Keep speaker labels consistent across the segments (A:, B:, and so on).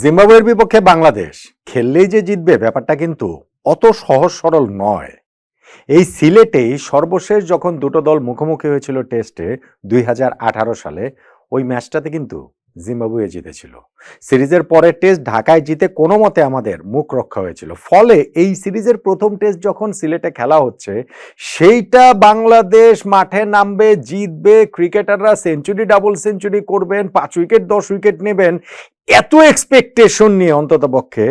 A: জিম্বাবুয়ের বিপক্ষে বাংলাদেশ খেললেই যে জিতবে ব্যাপারটা কিন্তু অত সহজ সরল নয়। এই সিলেটেই সর্বশেষ যখন দুটো দল মুখোমুখি হয়েছিল টেস্টে দুই হাজার আঠারো সালে, ওই ম্যাচটাতে কিন্তু জিম্বাবুয়ে জিতেছিল। সিরিজের পরের টেস্ট ঢাকায় জিতে কোনো মতে আমাদের মুখ রক্ষা হয়েছিল। ফলে এই সিরিজের প্রথম টেস্ট যখন সিলেটে খেলা হচ্ছে, সেইটা বাংলাদেশ মাঠে নামবে, জিতবে, ক্রিকেটাররা সেঞ্চুরি, ডাবল সেঞ্চুরি করবেন, পাঁচ উইকেট, দশ উইকেট নেবেন এত এক্সপেকটেশন নিয়ে অন্তত পক্ষে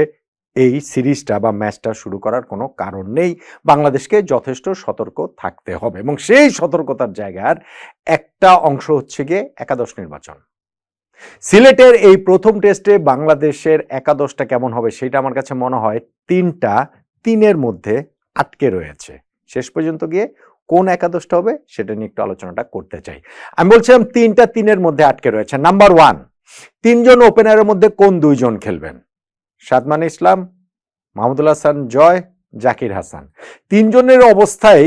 A: এই সিরিজটা বা ম্যাচটা শুরু করার কোনো কারণ নেই। বাংলাদেশকে যথেষ্ট সতর্ক থাকতে হবে এবং সেই সতর্কতার জায়গার একটা অংশ হচ্ছে গিয়ে একাদশ নির্বাচন। সিলেটের এই প্রথম টেস্টে বাংলাদেশের একাদশটা কেমন হবে সেটা আমার কাছে মনে হয় তিনটা তিনের মধ্যে আটকে রয়েছে। শেষ পর্যন্ত গিয়ে কোন একাদশটা হবে সেটা নিয়ে একটু আলোচনাটা করতে চাই। আমি বলছিলাম তিনটা তিনের মধ্যে আটকে রয়েছে। নাম্বার ওয়ান তিনজন ওপেনারের মধ্যে কোন দুইজন খেলবেন? সাদমান ইসলাম, মাহমুদুল হাসান, জয়, জাকির হাসান। তিনজনের অবস্থায়,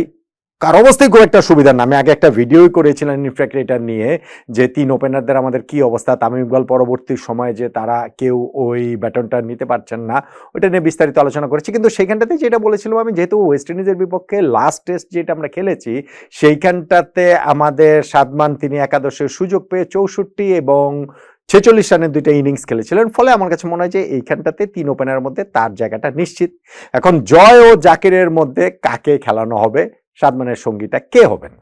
A: কার অবস্থায় খুব একটা সুবিধা না, আমি আগে একটা ভিডিওই করেছিলাম ইনফ্যাক্ট এটা নিয়ে যে তিন ওপেনারদের আমাদের কি অবস্থা। তামিম ইকবাল পরবর্তী সময়ে যে তারা কেউ ওই ব্যাটনটা নিতে পারছেন না ওটা নিয়ে বিস্তারিত আলোচনা করেছি। কিন্তু সেইখানটাতে যেটা বলেছিলাম আমি, যেহেতু ওয়েস্ট ইন্ডিজের বিপক্ষে লাস্ট টেস্ট যেটা আমরা খেলেছি, সেইখানটাতে আমাদের সাদমান তিনি একাদশের সুযোগ পেয়ে চৌষট্টি এবং ছেচল্লিশ রানের দুইটা ইনিংস খেলেছিলেন। ফলে আমার কাছে মনে হয় যে এইখানটাতে তিন ওপেনারের মধ্যে তার জায়গাটা নিশ্চিত। এখন জয় ও জাকিরের মধ্যে কাকে খেলানো হবে? সাদমানের সঙ্গীটা কে হবেন?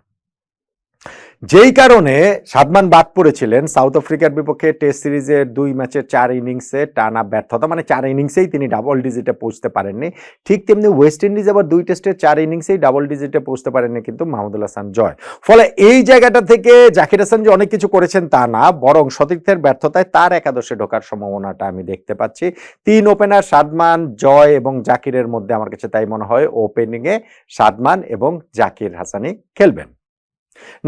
A: যেই কারণে সাদমান বাদ পড়েছিলেন, সাউথ আফ্রিকার বিপক্ষে টেস্ট সিরিজের দুই ম্যাচের চার ইনিংসে টানা ব্যর্থতা মানে চার ইনিংসেই তিনি ডাবল ডিজিটে পৌঁছতে পারেননি। ঠিক তেমনি ওয়েস্ট ইন্ডিজ আবার দুই টেস্টের চার ইনিংসেই ডাবল ডিজিটে পৌঁছতে পারেননি কিন্তু মাহমুদুল হাসান জয়। ফলে এই জায়গাটা থেকে জাকির হাসান যে অনেক কিছু করেছেন তা না, বরং সতীর্থের ব্যর্থতায় তার একাদশে ঢোকার সম্ভাবনাটা আমি দেখতে পাচ্ছি। তিন ওপেনার সাদমান, জয় এবং জাকিরের মধ্যে আমার কাছে তাই মনে হয়, ওপেনিংয়ে সাদমান এবং জাকির হাসানি খেলবেন।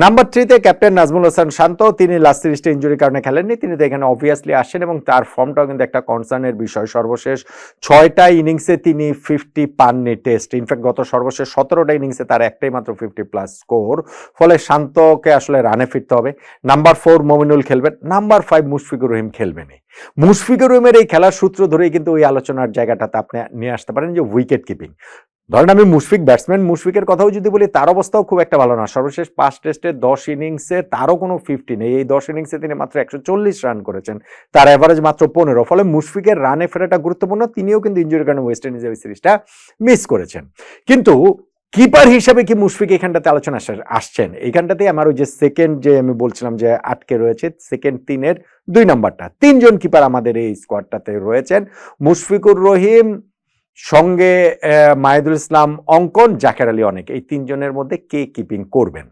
A: নাম্বার থ্রিতে ক্যাপ্টেন নাজমুল হাসান শান্ত, তিনি লাস্ট সিরিজটা ইঞ্জুরির কারণে খেলেননি। তিনি তো এখানে অবভিয়াসলি আসেন এবং তার ফর্মটাও কিন্তু একটা কনসার্নের বিষয়। সর্বশেষ ছয়টা ইনিংসে তিনি ফিফটি পাননি টেস্ট ইনফ্যাক্ট গত সর্বশেষ সতেরোটা ইনিংসে তার একটাই মাত্র ফিফটি প্লাস স্কোর ফলে শান্তকে আসলে রানে ফিরতে হবে। নাম্বার ফোর মমিনুল খেলবেন। নাম্বার ফাইভ মুশফিকুর রহিম খেলবেনই। মুশফিকুর রহিমের এই খেলার সূত্র ধরেই কিন্তু ওই আলোচনার জায়গাটাতে আপনি নিয়ে আসতে পারেন যে উইকেট কিপিং ধরেন আমি মুশফিক ব্যাটসম্যান মুশফিকের কথাও যদি বলি, তার অবস্থাও খুব একটা ভালো না। সর্বশেষ পাঁচ টেস্টে দশ ইনিংসে তারও কোনো ফিফটি নেই। এই দশ ইনিংসে তিনি মাত্র একশো চল্লিশ রান করেছেন। তার অ্যাভারেজ মাত্র পনেরো। ফলে মুশফিকের রানে ফেরাটা গুরুত্বপূর্ণ। তিনিও কিন্তু ইঞ্জুরির কারণে ওয়েস্ট ইন্ডিজের ওই সিরিজটা মিস করেছেন। কিন্তু কিপার হিসাবে কি মুশফিক এখানটাতে আলোচনা আসছেন? এইখানটাতে আমার ওই যে সেকেন্ড যে আমি বলছিলাম যে আটকে রয়েছে সেকেন্ড তিনের দুই নম্বরটা তিনজন কিপার আমাদের এই স্কোয়াডটাতে রয়েছেন। মুশফিকুর রহিম সঙ্গে মাহিদুল ইসলাম অঙ্কন জাকের আলী অনেক। এই তিনজনের মধ্যে কে কিপিং করবেন?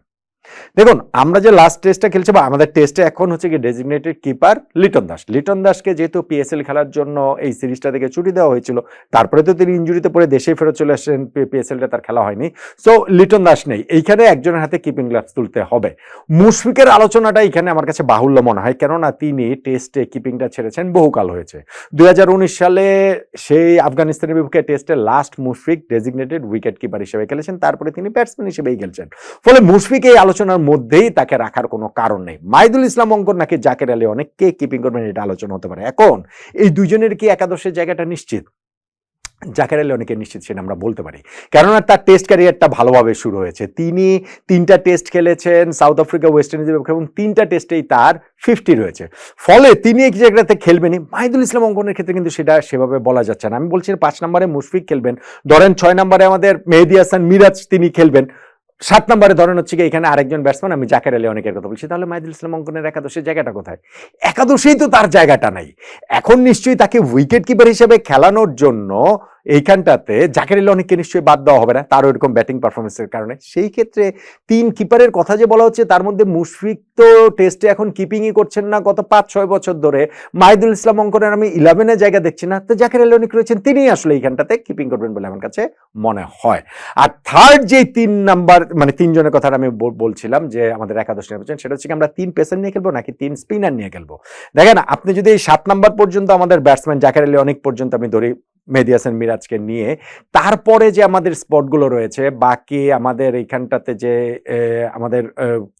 A: দেখুন, আমরা যে লাস্ট টেস্টটা খেলছি বা আমাদের টেস্টে এখন হচ্ছে কি ডেজিগনেটেড কিপার লিটন দাস। লিটন দাসকে যেহেতু পিএসএল খেলার জন্য এই সিরিজটা থেকে ছুটি দেওয়া হয়েছিল, তারপরে তো তিনি ইঞ্জুরিতে পড়ে দেশে ফেরত চলে আসেন পিএসএলটা তার খেলা হয়নি। সো লিটন দাস নেই। এইখানে একজনের হাতে কিপিং গ্লাভস তুলতে হবে। মুশফিকের আলোচনাটা এখানে আমার কাছে বাহুল্য মনে হয়, কেননা তিনি টেস্টে কিপিংটা ছেড়েছেন, বহুকাল হয়েছে। দুই হাজার উনিশ সালে সেই আফগানিস্তানের বিপক্ষে টেস্টে last Mushfiq designated wicket keeper হিসেবে খেলেছেন, তারপরে তিনি ব্যাটসম্যান হিসেবেই খেলছেন। ফলে মুশফিক এই আলোচনার মধ্যেই তাকে রাখার কোনো কারণ নেই। মাইদুল ইসলাম অঙ্কন নাকি জাকের আলী অনেক কে কিপিং করবেন এটা আলোচনা হতে পারে। এখন, এই দুজনের কি একাদশের জায়গাটা নিশ্চিত? জাকের আলী অনেকে নিশ্চিত সেটা আমরা বলতে পারি। কেননা তার টেস্ট ক্যারিয়ারটা ভালোভাবে শুরু হয়েছে। তিনি তিনটা টেস্ট খেলেছেন সাউথ আফ্রিকা ওয়েস্ট বিপক্ষে এবং তিনটা টেস্টেই তার ফিফটি রয়েছে। ফলে তিনি এক জায়গাতে খেলবেনই। মাহিদুল ইসলাম অঙ্কনের ক্ষেত্রে কিন্তু সেটা সেভাবে বলা যাচ্ছে না। আমি বলছি পাঁচ নম্বরে মুশফিক খেলবেন। ধরেন ছয় নম্বরে আমাদের মেহেদি হাসান মিরাজ তিনি খেলবেন। সাত নম্বরে ধরেন হচ্ছে এখানে আরেকজন ব্যাটসম্যান আমি জাকের আলী অনেকের কথা বলছি, তাহলে মাহিদুল ইসলাম অঙ্কনের একাদশের জায়গাটা কোথায়? একাদশেই তো তার জায়গাটা নাই। এখন নিশ্চয়ই তাকে উইকেট কিপার হিসেবে খেলানোর জন্য এইখানটাতে জাকের অনেককে নিশ্চয়ই বাদ দেওয়া হবে না তার ওইরকম ব্যাটিং পারফরমেন্সের কারণে। সেই ক্ষেত্রে তিন কিপারের কথা যে বলা হচ্ছে, তার মধ্যে মুশফিক তো টেস্টে এখন কিপিংই করছেন না, গত পাঁচ ছয় বছর ধরে। মাহিদুল ইসলাম অঙ্কনের আমি ইলেভেনের জায়গা দেখছি না, তো জাকের অনেক রয়েছেন তিনি আসলে এইখানটাতে কিপিং করবেন বলে আমার কাছে মনে হয়। আর থার্ড যে তিন নাম্বার মানে তিনজনের কথা আমি বলছিলাম যে আমাদের একাদশ নির্বাচন, সেটা হচ্ছে আমরা তিন পেসার নিয়ে খেলব নাকি তিন স্পিনার নিয়ে খেলব? দেখেন, আপনি যদি এই সাত নাম্বার পর্যন্ত আমাদের ব্যাটসম্যান জাকের অনেক পর্যন্ত আমি ধরি মেহেদি হাসান মিরাজকে নিয়ে। তারপরে যে আমাদের স্পটগুলো রয়েছে, বাকি আমাদের এইখানটাতে যে আমাদের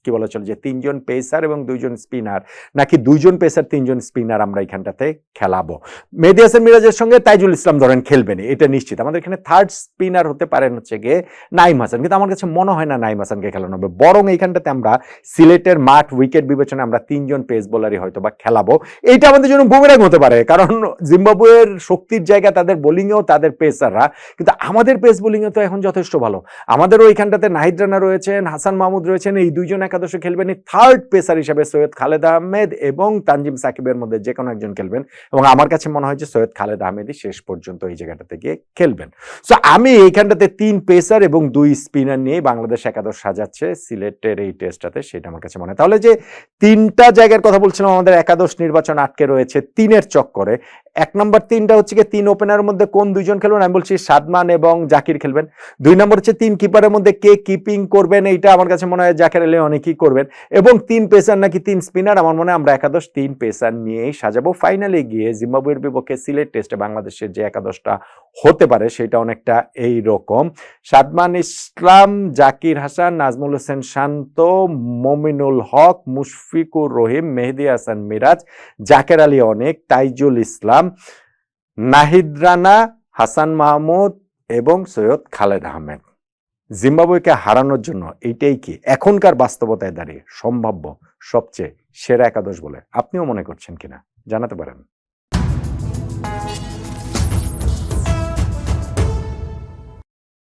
A: কি বলা চলে, যে তিনজন পেসার এবং দুইজন স্পিনার, নাকি দুইজন পেসার, তিনজন স্পিনার আমরা এখানটাতে খেলাবো। মেহেদি হাসান মিরাজের সঙ্গে তাইজুল ইসলাম ধরেন খেলবেন, এটা নিশ্চিত। আমাদের এখানে থার্ড স্পিনার হতে পারেন হচ্ছে গিয়ে নাইম হাসান, কিন্তু আমার কাছে মনে হয় না নাইম হাসানকে খেলানো হবে। বরং এইখানটাতে আমরা সিলেটের মাঠ উইকেট বিবেচনা আমরা তিনজন পেস বোলারই হয়তো বা খেলাবো। এইটা আমাদের জন্য বুমেরাং হতে পারে, কারণ জিম্বাবুয়ের শক্তির জায়গা তাদের বোলিংয়েও তাদের পেসাররা কিন্তু আমাদের পেস বোলিংয়ে তো এখন যথেষ্ট ভালো। আমাদেরও এইখানটাতে নাহিদ রানা রয়েছেন, হাসান মাহমুদ রয়েছেন, এই দুইজন একাদশে খেলবেন। এই থার্ড পেসার হিসেবে সৈয়দ খালেদ আহমেদ এবং তানজিম সাকিবের মধ্যে যে কোনো একজন খেলবেন। এবং আমার কাছে মনে হয় যে সৈয়দ খালেদ আহমেদই শেষ পর্যন্ত এই জায়গাটাতে গিয়ে খেলবেন। সো আমি এইখানটাতে তিন পেসার এবং দুই স্পিনার নিয়ে বাংলাদেশ একাদশ সাজাচ্ছে, সিলেটের এই টেস্টটাতে সেটা আমার কাছে মনে হয়। তাহলে যে তিনটা জায়গার কথা বলছিলাম, আমাদের একাদশ নির্বাচন আটকে রয়েছে তিনের চক্করে। এক নম্বর তিনটা হচ্ছে কি তিন ওপেনারের মধ্যে কোন দুইজন খেলবেন? আমি বলছি সাদমান এবং জাকির খেলবেন। দুই নম্বর হচ্ছে তিন কিপারের মধ্যে কে কিপিং করবেন? এইটা আমার কাছে মনে হয় জাকির আলী অনেকেই করবেন। এবং তিন পেসার নাকি তিন স্পিনার আমার মনে হয় আমরা একাদশ তিন পেসার নিয়েই সাজাবো। ফাইনালে গিয়ে জিম্বাবুয়ের বিপক্ষে সিলেট টেস্টে বাংলাদেশের যে একাদশটা হতে পারে, সেটা অনেকটা এই রকম সাদমান ইসলাম, জাকির হাসান, নাজমুল হোসেন শান্ত, মমিনুল হক, মুশফিকুর রহিম, মেহেদি হাসান মিরাজ, জাকের আলী অনেক, তাইজুল ইসলাম। নাহিদ রানা, হাসান মাহমুদ এবং সৈয়দ খালেদ আহমেদ। জিম্বাবুয়েকে হারানোর জন্য এইটাই কি এখনকার বাস্তবতায় দাঁড়িয়ে সম্ভাব্য সবচেয়ে সেরা একাদশ বলে আপনিও মনে করছেন কিনা? জানাতে পারেন।